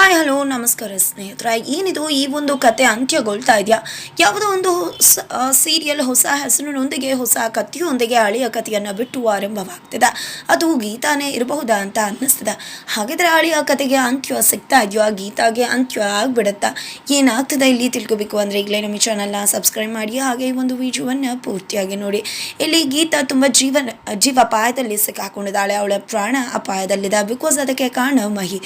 Hi, hello, ನಮಸ್ಕಾರ ಸ್ನೇಹಿತರ. ಏನಿದು? ಈ ಒಂದು ಕತೆ ಅಂತ್ಯಗೊಳ್ತಾ ಇದೆಯಾ? ಯಾವುದೋ ಒಂದು ಸೀರಿಯಲ್ ಹೊಸ ಹೆಸರಿನೊಂದಿಗೆ, ಹೊಸ ಕಥೆಯೊಂದಿಗೆ ಹಳೆಯ ಕಥೆಯನ್ನು ಬಿಟ್ಟು ಆರಂಭವಾಗ್ತದೆ. ಅದು ಗೀತಾನೇ ಇರಬಹುದಾ ಅಂತ ಅನ್ನಿಸ್ತದೆ. ಹಾಗಿದ್ರೆ ಹಳೆಯ ಕತೆಗೆ ಅಂತ್ಯ ಸಿಗ್ತಾ ಇದೆಯೋ? ಆ ಗೀತಾಗೆ ಅಂತ್ಯ ಆಗ್ಬಿಡುತ್ತಾ? ಏನಾಗ್ತದೆ ಇಲ್ಲಿ ತಿಳ್ಕೊಬೇಕು ಅಂದರೆ ಈಗಲೇ ನಮ್ಮ ಚಾನಲ್ನ ಸಬ್ಸ್ಕ್ರೈಬ್ ಮಾಡಿ, ಹಾಗೆ ಈ ಒಂದು ವಿಡಿಯೋವನ್ನು ಪೂರ್ತಿಯಾಗಿ ನೋಡಿ. ಇಲ್ಲಿ ಗೀತಾ ತುಂಬ ಜೀವನ ಜೀವ ಅಪಾಯದಲ್ಲಿ ಸಿಕ್ಕಾಕೊಂಡಿದ್ದಾಳೆ. ಅವಳ ಪ್ರಾಣ ಅಪಾಯದಲ್ಲಿದೆ. ಬಿಕಾಸ್ ಅದಕ್ಕೆ ಕಾರಣ ಮಹಿ.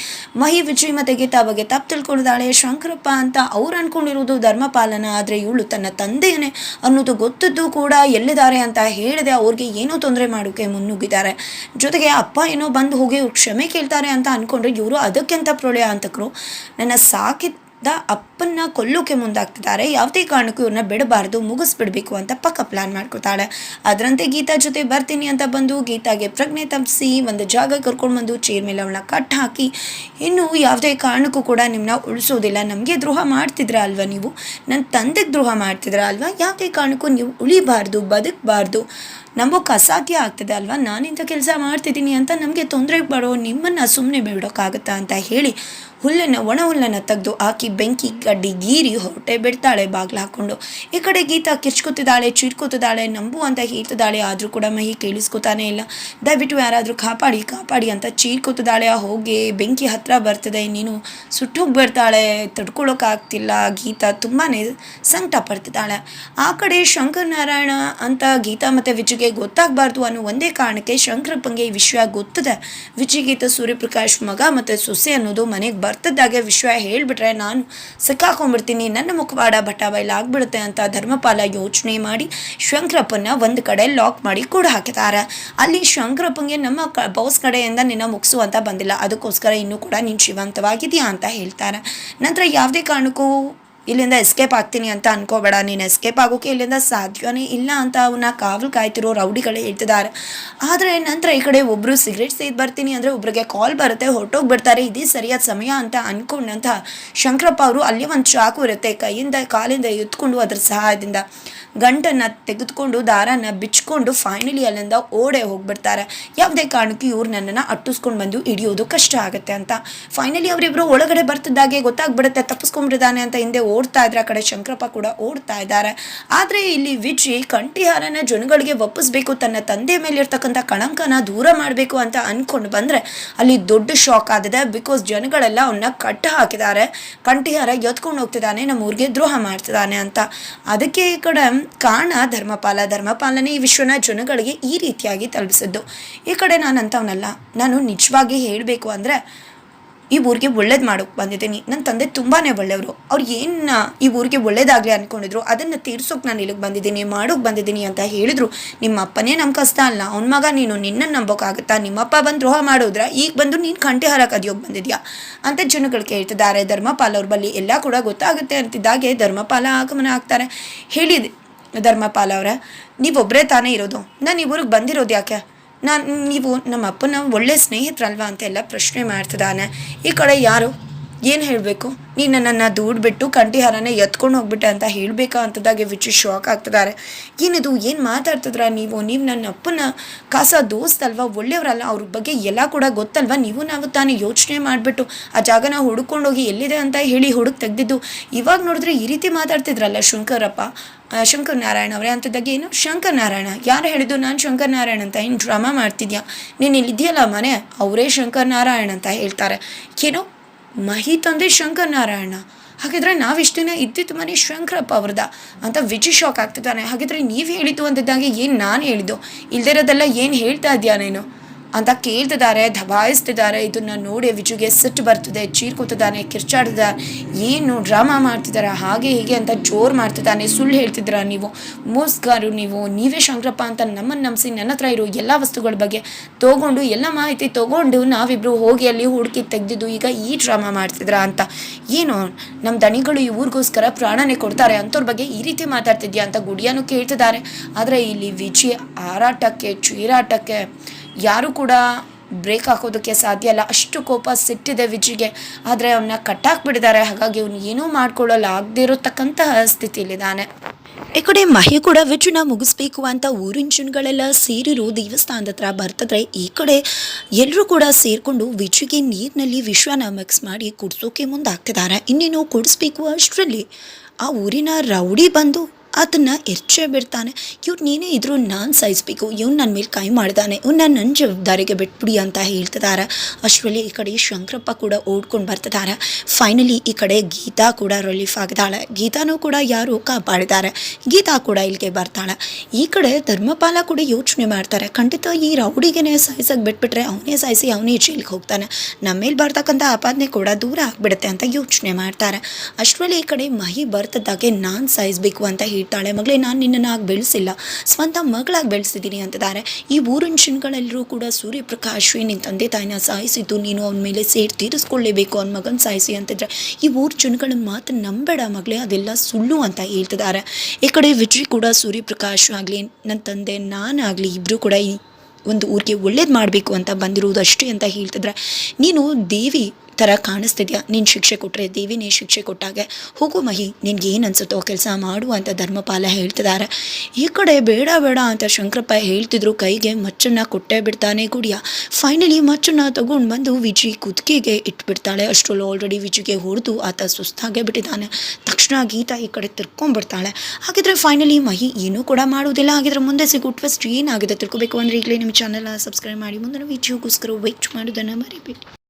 ಮಹಿ ವಿಜಯ್ ಮತ್ತೆ ಗೀತಾ ಬಗ್ಗೆ ತಪ್ಪು ತಿಳ್ಕೊಂಡಿದ್ದಾಳೆ. ಶಂಕರಪ್ಪ ಅಂತ ಅವ್ರು ಅನ್ಕೊಂಡಿರೋದು ಧರ್ಮಪಾಲನ, ಆದರೆ ಇವಳು ತನ್ನ ತಂದೆಯೇ ಅನ್ನೋದು ಗೊತ್ತದ್ದು ಕೂಡ ಎಲ್ಲಿದ್ದಾರೆ ಅಂತ ಹೇಳಿದೆ. ಅವ್ರಿಗೆ ಏನೋ ತೊಂದರೆ ಮಾಡೋಕ್ಕೆ ಮುನ್ನುಗ್ಗಿದ್ದಾರೆ. ಜೊತೆಗೆ ಅಪ್ಪ ಏನೋ ಬಂದು ಹೋಗಿ ಇವ್ರು ಕ್ಷಮೆ ಕೇಳ್ತಾರೆ ಅಂತ ಅನ್ಕೊಂಡ್ರೆ ಇವರು ಅದಕ್ಕಿಂತ ಪ್ರೊಳೆಯ ಅಂತಕರು ನನ್ನ ಸಾಕಿದ ಅಪ್ಪನ್ನ ಕೊಲ್ಲೋಕೆ ಮುಂದಾಗ್ತಿದ್ದಾರೆ. ಯಾವುದೇ ಕಾರಣಕ್ಕೂ ಇವ್ರನ್ನ ಬಿಡಬಾರ್ದು, ಮುಗಿಸ್ಬಿಡ್ಬೇಕು ಅಂತ ಪಕ್ಕ ಪ್ಲಾನ್ ಮಾಡ್ಕೊತಾಳೆ ಅದರಂತೆ ಗೀತಾ ಜೊತೆ ಬರ್ತೀನಿ ಅಂತ ಬಂದು ಗೀತಾಗೆ ಪ್ರಜ್ಞೆ ತಪ್ಪಿಸಿ ಒಂದು ಜಾಗ ಕರ್ಕೊಂಡು ಬಂದು ಚೇರ್ ಮೇಲೆ ಅವಳನ್ನ ಕಟ್ ಹಾಕಿ. ಇನ್ನು ಯಾವುದೇ ಕಾರಣಕ್ಕೂ ಕೂಡ ನಿಮ್ಮನ್ನ ಉಳಿಸೋದಿಲ್ಲ. ನಮಗೆ ದ್ರೋಹ ಮಾಡ್ತಿದ್ರ ಅಲ್ವಾ ನೀವು? ನನ್ನ ತಂದೆಗೆ ದ್ರೋಹ ಮಾಡ್ತಿದ್ರ ಅಲ್ವಾ? ಯಾವುದೇ ಕಾರಣಕ್ಕೂ ನೀವು ಉಳಿಬಾರ್ದು, ಬದುಕಬಾರ್ದು. ನಂಬೋಕೆ ಅಸಾಧ್ಯ ಆಗ್ತದೆ ಅಲ್ವಾ? ನಾನಿಂಥ ಕೆಲಸ ಮಾಡ್ತಿದ್ದೀನಿ ಅಂತ ನಮಗೆ ತೊಂದರೆ ಬರೋ ನಿಮ್ಮನ್ನು ಸುಮ್ಮನೆ ಬಿಡೋಕ್ಕಾಗುತ್ತಾ ಅಂತ ಹೇಳಿ ಹುಲ್ಲನ್ನು ಒಣ ಹುಲ್ಲನ್ನು ತೆಗೆದು ಹಾಕಿ ಬೆಂಕಿ ಕಡ್ಡಿ ಗೀರಿ ಹೊರಟೆ ಬಿಡ್ತಾಳೆ, ಬಾಗ್ಲು ಹಾಕೊಂಡು ಈ ಕಡೆ ಗೀತಾ ಕಿರ್ಚ್ಕೊತಿದ್ದಾಳೆ, ಚೀರ್ಕೊತಿದ್ದಾಳೆ ನಂಬು ಅಂತ ಹೇಳ್ತಿದ್ದಾಳೆ, ಆದರೂ ಕೂಡ ಮಹಿ ಕೇಳಿಸ್ಕೊತಾನೆ ಇಲ್ಲ. ದಯವಿಟ್ಟು ಯಾರಾದರೂ ಕಾಪಾಡಿ ಕಾಪಾಡಿ ಅಂತ ಚೀರ್ಕೊತಿದ್ದಾಳೆ. ಆ ಹೋಗಿ ಬೆಂಕಿ ಹತ್ರ ಬರ್ತದೆ ನೀನು ಸುಟ್ಟೋಗಿ ಬರ್ತಾಳೆ ತಡ್ಕೊಳೋಕ್ಕಾಗ್ತಿಲ್ಲ. ಗೀತಾ ತುಂಬಾ ಸಂಕಟ ಪಡ್ತಿದ್ದಾಳೆ ಆ ಕಡೆ ಶಂಕರ್ ನಾರಾಯಣ ಅಂತ ಗೀತಾ ಮತ್ತು ವಿಜಯ್ಗೆ ಗೊತ್ತಾಗಬಾರ್ದು ಅನ್ನೋ ಒಂದೇ ಕಾರಣಕ್ಕೆ ಶಂಕರಪ್ಪಂಗೆ ಈ ವಿಷಯ ಗೊತ್ತದೆ. ವಿಜಯ್ ಗೀತಾ ಸೂರ್ಯಪ್ರಕಾಶ್ ಮಗ ಮತ್ತು ಸೊಸೆ ಅನ್ನೋದು ಮನೆಗೆ ಬರ್ತಿದ್ದಾಗೆ ವಿಷಯ ಹೇಳಿಬಿಟ್ರೆ ನಾನು ಸಿಕ್ಕಾಕೊಂಡ್ಬಿಡ್ತೀನಿ. ನನ್ನ ಮುಖವಾಡ ಬಟ ಆಗ್ಬಿಡುತ್ತೆ ಅಂತ ಧರ್ಮಪಾಲ ಯೋಚನೆ ಮಾಡಿ ಶಂಕರಪ್ಪನ ಒಂದು ಕಡೆ ಲಾಕ್ ಮಾಡಿ ಕೂಡ ಹಾಕಿದ್ದಾರೆ. ಅಲ್ಲಿ ಶಂಕರಪ್ಪಂಗೆ ನಮ್ಮ ಕ ಬಾಸ್ ಕಡೆಯಿಂದ ನಿನ್ನ ಮುಗಿಸು ಅಂತ ಬಂದಿಲ್ಲ. ಅದಕ್ಕೋಸ್ಕರ ಇನ್ನೂ ಕೂಡ ನೀನು ಶಿವಂತವಾಗಿದೆಯಾ ಅಂತ ಹೇಳ್ತಾರೆ. ನಂತರ ಯಾವುದೇ ಕಾರಣಕ್ಕೂ ಇಲ್ಲಿಂದ ಎಸ್ಕೇಪ್ ಆಗ್ತೀನಿ ಅಂತ ಅನ್ಕೋಬೇಡ, ನೀನು ಎಸ್ಕೇಪ್ ಆಗೋಕೆ ಇಲ್ಲಿಂದ ಸಾಧ್ಯವೇ ಇಲ್ಲ ಅಂತ ಅವನ್ನ ಕಾವಲು ಕಾಯ್ತಿರೋ ರೌಡಿಗಳೇ ಹೇಳ್ತಿದ್ದಾರೆ. ಆದರೆ ನಂತರ ಈ ಕಡೆ ಒಬ್ಬರು ಸಿಗರೇಟ್ ಸೇದ್ ಬರ್ತೀನಿ ಅಂದರೆ ಒಬ್ರಿಗೆ ಕಾಲ್ ಬರುತ್ತೆ, ಹೊರಟೋಗ್ಬಿಡ್ತಾರೆ, ಇದೇ ಸರಿಯಾದ ಸಮಯ ಅಂತ ಅನ್ಕೊಂಡಂತ ಶಂಕರಪ್ಪ ಅವರು ಅಲ್ಲಿ ಒಂದು ಚಾಕು ಇರುತ್ತೆ, ಕೈಯಿಂದ ಕಾಲಿಂದ ಎತ್ಕೊಂಡು ಅದರ ಸಹಾಯದಿಂದ ಗಂಟನ್ನು ತೆಗೆದುಕೊಂಡು ದಾರನ ಬಿಚ್ಕೊಂಡು ಫೈನಲಿ ಅಲ್ಲಿಂದ ಓಡೆ ಹೋಗ್ಬಿಡ್ತಾರೆ. ಯಾವುದೇ ಕಾರಣಕ್ಕೂ ಇವ್ರು ನನ್ನನ್ನು ಅಟ್ಟಿಸ್ಕೊಂಡು ಬಂದು ಹಿಡಿಯೋದು ಕಷ್ಟ ಆಗುತ್ತೆ ಅಂತ. ಫೈನಲಿ ಅವರಿಬ್ಬರು ಒಳಗಡೆ ಬರ್ತಿದ್ದಾಗೆ ಗೊತ್ತಾಗ್ಬಿಡುತ್ತೆ, ತಪ್ಪಿಸ್ಕೊಂಡ್ಬಿಟ್ಟಿದ್ದಾನೆ ಅಂತ ಹಿಂದೆ ಓಡ್ತಾ ಇದ್ರೆ ಆ ಕಡೆ ಶಂಕರಪ್ಪ ಕೂಡ ಓಡ್ತಾ ಇದ್ದಾರೆ. ಆದರೆ ಇಲ್ಲಿ ವಿಜಿ ಕಂಠಿಹಾರನ ಜನಗಳಿಗೆ ಒಪ್ಪಿಸ್ಬೇಕು, ತನ್ನ ತಂದೆ ಮೇಲೆ ಇರ್ತಕ್ಕಂಥ ಕಳಂಕನ ದೂರ ಮಾಡಬೇಕು ಅಂತ ಅನ್ಕೊಂಡು ಬಂದರೆ ಅಲ್ಲಿ ದೊಡ್ಡ ಶಾಕ್ ಆದಿದೆ ಬಿಕಾಸ್ ಜನಗಳೆಲ್ಲ ಅವನ್ನ ಕಟ್ಟ ಹಾಕಿದ್ದಾರೆ. ಕಂಠಿಹಾರ ಎತ್ಕೊಂಡು ಹೋಗ್ತಿದ್ದಾನೆ, ನಮ್ಮ ಊರಿಗೆ ದ್ರೋಹ ಮಾಡ್ತಿದ್ದಾನೆ ಅಂತ. ಅದಕ್ಕೆ ಈ ಕಡೆ ಕಾರಣ ಧರ್ಮಪಾಲ. ಧರ್ಮಪಾಲನೇ ಈ ವಿಶ್ವನ ಜನಗಳಿಗೆ ಈ ರೀತಿಯಾಗಿ ತಲುಪಿಸಿದ್ದು. ಈ ಕಡೆ ನಾನು ಅಂತವನಲ್ಲ ನಾನು ನಿಜವಾಗಿ ಹೇಳಬೇಕು ಅಂದರೆ ಈ ಊರಿಗೆ ಒಳ್ಳೇದು ಮಾಡೋಕೆ ಬಂದಿದ್ದೀನಿ. ನನ್ನ ತಂದೆ ತುಂಬಾ ಒಳ್ಳೆಯವರು. ಅವ್ರು ಏನು ಈ ಊರಿಗೆ ಒಳ್ಳೇದಾಗಲಿ ಅಂದ್ಕೊಂಡಿದ್ರು ಅದನ್ನು ತೀರ್ಸೋಕೆ ನಾನು ಇಲ್ಲಿಗೆ ಬಂದಿದ್ದೀನಿ, ಮಾಡೋಕೆ ಬಂದಿದ್ದೀನಿ ಅಂತ ಹೇಳಿದ್ರು. ನಿಮ್ಮ ಅಪ್ಪನೇ ನಮ್ಮ ಕಷ್ಟ ಅಲ್ಲ. ಅವ್ನ ಮಗ ನೀನು ನಿನ್ನನ್ನು ನಂಬೋಕ್ಕಾಗುತ್ತಾ ನಿಮ್ಮಪ್ಪ ಬಂದು ದ್ರೋಹ ಮಾಡೋದ್ರ, ಈಗ ಬಂದು ನೀನು ಕಂಠೆ ಹಾರ ಕದಿಯೋಗಿ ಬಂದಿದ್ಯಾ? ಅಂತ ಜನಗಳು ಕೇಳ್ತಿದ್ದಾರೆ. ಧರ್ಮಪಾಲ ಅವ್ರ ಬಳಿ ಎಲ್ಲ ಕೂಡ ಗೊತ್ತಾಗುತ್ತೆ ಅಂತಿದ್ದಾಗೆ ಧರ್ಮಪಾಲ ಆಗಮನ ಆಗ್ತಾರೆ. ಹೇಳಿದೆ ಧರ್ಮಪಾಲ ಅವರ ನೀವೊಬ್ಬರೇ ತಾನೇ ಇರೋದು. ನಾನು ಈ ಊರಿಗೆ ಬಂದಿರೋದು ಯಾಕೆ? ನಾನು ನೀವು ನಮ್ಮ ಅಪ್ಪನ ಒಳ್ಳೆ ಸ್ನೇಹಿತರಲ್ವಾ ಅಂತೆಲ್ಲ ಪ್ರಶ್ನೆ ಮಾಡ್ತಿದ್ದಾನೆ. ಈ ಕಡೆ ಯಾರು? ಏನು ಹೇಳಬೇಕು? ನೀನು ನನ್ನನ್ನು ದೂಡ್ಬಿಟ್ಟು ಕಂಠಿಹಾರನೇ ಎತ್ಕೊಂಡು ಹೋಗ್ಬಿಟ್ಟೆ ಅಂತ ಹೇಳಬೇಕಾ ಅಂತದಾಗೆ ವಿಚಿ ಶಾಕ್ ಆಗ್ತಿದ್ದಾರೆ ಏನಿದು? ಏನು ಮಾತಾಡ್ತಿದ್ರ ನೀವು? ನೀವು ನನ್ನ ಅಪ್ಪನ ಕಾಸ ದೋಸ್ತಲ್ವಾ? ಒಳ್ಳೆಯವರಲ್ಲ. ಅವ್ರ ಬಗ್ಗೆ ಎಲ್ಲ ಕೂಡ ಗೊತ್ತಲ್ವಾ? ನೀವು ನಾವು ತಾನೇ ಯೋಚನೆ ಮಾಡಿಬಿಟ್ಟು ಆ ಜಾಗನ ಹುಡುಕೊಂಡೋಗಿ ಎಲ್ಲಿದೆ ಅಂತ ಹೇಳಿ ಹುಡುಕ್ ತೆಗೆದಿದ್ದು. ಇವಾಗ ನೋಡಿದ್ರೆ ಈ ರೀತಿ ಮಾತಾಡ್ತಿದ್ರಲ್ಲ ಶಂಕರಪ್ಪ. ಶಂಕರ್ ನಾರಾಯಣ ಅವರೇ ಅಂಥದ್ದಾಗೆ ಏನು? ಶಂಕರ್ ನಾರಾಯಣ. ಯಾರು ಹೇಳಿದ್ದು? ನಾನು ಶಂಕರ್ ನಾರಾಯಣ ಅಂತ ಏನು ಡ್ರಾಮಾ ಮಾಡ್ತಿದ್ಯಾ? ನೀನು ಇಲ್ಲಿದೆಯಲ್ಲ ಮನೆ? ಅವರೇ ಶಂಕರ್ ನಾರಾಯಣ ಅಂತ ಹೇಳ್ತಾರೆ. ಏನೋ ಮಹಿ ತಂದೆ ಶಂಕರ್ ನಾರಾಯಣ ಹಾಗಿದ್ರೆ ನಾವಿಷ್ಟು ದಿನ ಇದ್ದಿದ್ದು ಮನೆ ಶಂಕರಪ್ಪ ಅವ್ರದ ಅಂತ ವಿಚಿ ಶಾಕ್ ಆಗ್ತಿದ್ದಾನೆ. ಹಾಗಿದ್ರೆ ನೀವು ಹೇಳಿದ್ದು ಅಂದಿದ್ದಾಗೆ ಏನು ನಾನು ಹೇಳಿದ್ದು? ಇಲ್ದಿರೋದೆಲ್ಲ ಏನು ಹೇಳ್ತಾ ಇದೆಯಾ ನೀನು? ಅಂತ ಕೇಳ್ತಿದ್ದಾರೆ, ದಬಾಯಿಸ್ತಿದ್ದಾರೆ. ಇದನ್ನ ನೋಡಿ ವಿಜುಗೆ ಸಿಟ್ಟು ಬರ್ತದೆ ಚೀರ್ಕೊತಿದ್ದಾನೆ ಕಿರ್ಚಾಡ್ತಿದ್ದಾರೆ ಏನು ಡ್ರಾಮಾ ಮಾಡ್ತಿದ್ದಾರೆ, ಹಾಗೆ ಹೀಗೆ ಅಂತ ಜೋರು ಮಾಡ್ತಿದ್ದಾನೆ. ಸುಳ್ಳು ಹೇಳ್ತಿದ್ದೀರಾ ನೀವು? ಮೋಸ್ಗಾರು ನೀವು, ನೀವೇ ಶಂಕರಪ್ಪ ಅಂತ ನಮ್ಮನ್ನು ನಂಬಿಸಿ ನನ್ನ ಹತ್ರ ಇರೋ ಎಲ್ಲ ವಸ್ತುಗಳ ಬಗ್ಗೆ ತೊಗೊಂಡು, ಎಲ್ಲ ಮಾಹಿತಿ ತಗೊಂಡು ನಾವಿಬ್ರು ಹೋಗಿ ಅಲ್ಲಿ ಹುಡುಕಿ ತೆಗೆದಿದ್ದು ಈಗ ಈ ಡ್ರಾಮಾ ಮಾಡ್ತಿದ್ರಾ ಅಂತ. ಏನು ನಮ್ಮ ದಣಿಗಳು ಈ ಊರಿಗೋಸ್ಕರ ಪ್ರಾಣನೇ ಕೊಡ್ತಾರೆ, ಅಂಥವ್ರ ಬಗ್ಗೆ ಈ ರೀತಿ ಮಾತಾಡ್ತಿದ್ಯಾ ಅಂತ ಗುಡಿಯಾನು ಕೇಳ್ತಿದ್ದಾರೆ. ಆದರೆ ಇಲ್ಲಿ ವಿಜಿ ಹಾರಾಟಕ್ಕೆ ಚೀರಾಟಕ್ಕೆ ಯಾರು ಕೂಡ ಬ್ರೇಕ್ ಹಾಕೋದಕ್ಕೆ ಸಾಧ್ಯ ಇಲ್ಲ. ಅಷ್ಟು ಕೋಪ ಸಿಟ್ಟಿದೆ ವಿಜಿಗೆ. ಆದರೆ ಅವನ್ನ ಕಟ್ಟಾಕ್ಬಿಟ್ಟಿದ್ದಾರೆ. ಹಾಗಾಗಿ ಅವನು ಏನೂ ಮಾಡ್ಕೊಳ್ಳಲ್ಲ. ಆಗದೇ ಇರತಕ್ಕಂತಹ ಸ್ಥಿತಿಯಲ್ಲಿದ್ದಾನೆ ಈ ಕಡೆ ಮಹಿ ಕೂಡ ವಿಜುನ ಮುಗಿಸ್ಬೇಕು ಅಂತ ಊರಿನ ಜನಗಳೆಲ್ಲ ಸೇರಿರೋ. ದೇವಸ್ಥಾನದ ಹತ್ರ ಬರ್ತದ್ರೆ ಈ ಕಡೆ ಎಲ್ಲರೂ ಕೂಡ ಸೇರ್ಕೊಂಡು ವಿಜುಗೆ ನೀರಿನಲ್ಲಿ ವಿಶ್ವನ ಮಿಕ್ಸ್ ಮಾಡಿ ಕುಡಿಸೋಕೆ ಮುಂದಾಗ್ತಿದ್ದಾರೆ. ಇನ್ನೇನು ಕುಡಿಸ್ಬೇಕು ಅಷ್ಟರಲ್ಲಿ. ಆ ಊರಿನ ರೌಡಿ ಬಂದು ಅದನ್ನ ಎರ್ಚೆ ಬಿಡ್ತಾನೆ. ಇವ್ರು ನೀನೇ ಇದ್ರು ನಾನು ಸಾಯಿಸ್ಬೇಕು ಇವ್ನು ನನ್ನ ಮೇಲೆ ಕೈ ಮಾಡ್ದಾನೆ. ಇವ್ನ ನನ್ನ ಜವಾಬ್ದಾರಿಗೆ ಬಿಟ್ಬಿಡಿ ಅಂತ ಹೇಳ್ತಿದ್ದಾರೆ ಅಷ್ಟರಲ್ಲಿ ಈ ಕಡೆ ಶಂಕರಪ್ಪ ಕೂಡ ಓಡ್ಕೊಂಡು ಬರ್ತಿದ್ದಾರೆ ಫೈನಲಿ ಈ ಕಡೆ ಗೀತಾ ಕೂಡ ರಿಲೀಫ್ ಆಗಿದ್ದಾಳೆ ಗೀತಾನೂ ಕೂಡ ಯಾರು ಕಾಪಾಡಿದ್ದಾರೆ ಗೀತಾ ಕೂಡ ಇಲ್ಲಿಗೆ ಬರ್ತಾಳೆ. ಈ ಕಡೆ ಧರ್ಮಪಾಲ ಕೂಡ ಯೋಚನೆ ಮಾಡ್ತಾರೆ. ಖಂಡಿತ ಈ ರೌಡಿಗೆನೆ ಸಾಯಿಸಕ್ಕೆ ಬಿಟ್ಬಿಟ್ರೆ ಅವನೇ ಸಾಯಿಸಿ ಅವನೇ ಜೈಲಿಗೆ ಹೋಗ್ತಾನೆ. ನಮ್ಮ ಮೇಲೆ ಬರ್ತಕ್ಕಂಥ ಆಪಾದನೆ ಕೂಡ ದೂರ ಆಗ್ಬಿಡುತ್ತೆ ಅಂತ ಯೋಚನೆ ಮಾಡ್ತಾರೆ. ಅಷ್ಟರಲ್ಲಿ ಈ ಕಡೆ ಮಹಿ ಬರ್ತದಾಗೆ ನಾನು ಸಾಯಿಸ್ಬೇಕು ಅಂತ ಹೇಳ್ತಾಳೆ, ಮಗಳೇ, ನಾನು ನಿನ್ನನ್ನು ಆಗಿ ಬೆಳೆಸಿಲ್ಲ. ಸ್ವಂತ ಮಗಳಾಗಿ ಬೆಳೆಸಿದ್ದೀನಿ ಅಂತಿದ್ದಾರೆ. ಈ ಊರಿನ ಜನಗಳೆಲ್ಲರೂ ಕೂಡ ಸೂರ್ಯಪ್ರಕಾಶ್ ನಿನ್ನ ತಂದೆ ತಾಯಿನ ಸಾಯಿಸಿದ್ದು ನೀನು ಅವನ ಮೇಲೆ ಸೇರಿ ತೀರಿಸ್ಕೊಳ್ಳೇಬೇಕು, ಅವನ ಮಗನ ಸಾಯಿಸಿ ಅಂತಿದ್ರೆ. ಈ ಊರು ಜನಗಳ ಮಾತು ನಂಬೇಡ ಮಗಳೇ, ಅದೆಲ್ಲ ಸುಳ್ಳು ಅಂತ ಹೇಳ್ತಿದ್ದಾರೆ. ಈ ಕಡೆ ವಿಜಯ್ ಕೂಡ ಸೂರ್ಯಪ್ರಕಾಶ್ ಆಗಲಿ ನನ್ನ ತಂದೆ ನಾನಾಗಲಿ ಇಬ್ಬರು ಕೂಡ ಈ ಒಂದು ಊರಿಗೆ ಒಳ್ಳೇದು ಮಾಡಬೇಕು ಅಂತ ಬಂದಿರುವುದು ಅಷ್ಟೇ ಅಂತ ಹೇಳ್ತಿದ್ರೆ. ನೀನು ದೇವಿ ಥರ ಕಾಣಿಸ್ತಿದ್ಯಾ? ನೀನು ಶಿಕ್ಷೆ ಕೊಟ್ಟರೆ ದೇವಿನೇ ಶಿಕ್ಷೆ ಕೊಟ್ಟಾಗೆ. ಹೋಗು ಮಹಿ, ನಿನ್ಗೆ ಏನು ಅನ್ಸುತ್ತೋ ಕೆಲಸ ಮಾಡು ಅಂತ ಧರ್ಮಪಾಲ ಹೇಳ್ತಿದ್ದಾರೆ ಈ ಕಡೆ ಬೇಡ ಬೇಡ ಅಂತ ಶಂಕರಪ್ಪ ಹೇಳ್ತಿದ್ರು. ಕೈಗೆ ಮಚ್ಚನ್ನು ಕೊಟ್ಟೇ ಬಿಡ್ತಾನೆ ಗುಡಿಯ. ಫೈನಲಿ ಮಚ್ಚನ್ನು ತಗೊಂಡು ಬಂದು ವಿಜಿ ಕುದುಕಿಗೆ ಇಟ್ಬಿಡ್ತಾಳೆ. ಅಷ್ಟರಲ್ಲಿ ಆಲ್ರೆಡಿ ವಿಜಿಗೆ ಹೊಡೆದು ಆತ ಸುಸ್ತಾಗೇ ಬಿಟ್ಟಿದ್ದಾನೆ. ತಕ್ಷಣ ಗೀತಾ ಈ ಕಡೆ ತಿರ್ಕೊಂಡ್ಬಿಡ್ತಾಳೆ. ಹಾಗಿದ್ರೆ ಫೈನಲಿ ಮಹಿ ಏನೂ ಕೂಡ ಮಾಡುವುದಿಲ್ಲ. ಹಾಗಿದ್ರೆ ಮುಂದೆ ಸಿಗು ಟ್ವಸ್ಟ್ ಏನಾಗಿದೆ ತಿಳ್ಕೊಬೇಕು ಅಂದರೆ ಈಗಲೇ ನಿಮ್ಮ ಚಾನಲ್ನ ಸಬ್ಸ್ಕ್ರೈಬ್ ಮಾಡಿ. ಮುಂದಿನ ವಿಡಿಯೋಗೋಸ್ಕರ ವೆಯ್ಟ್ ಮಾಡೋದನ್ನು ಮರಿಬೇಡಿ.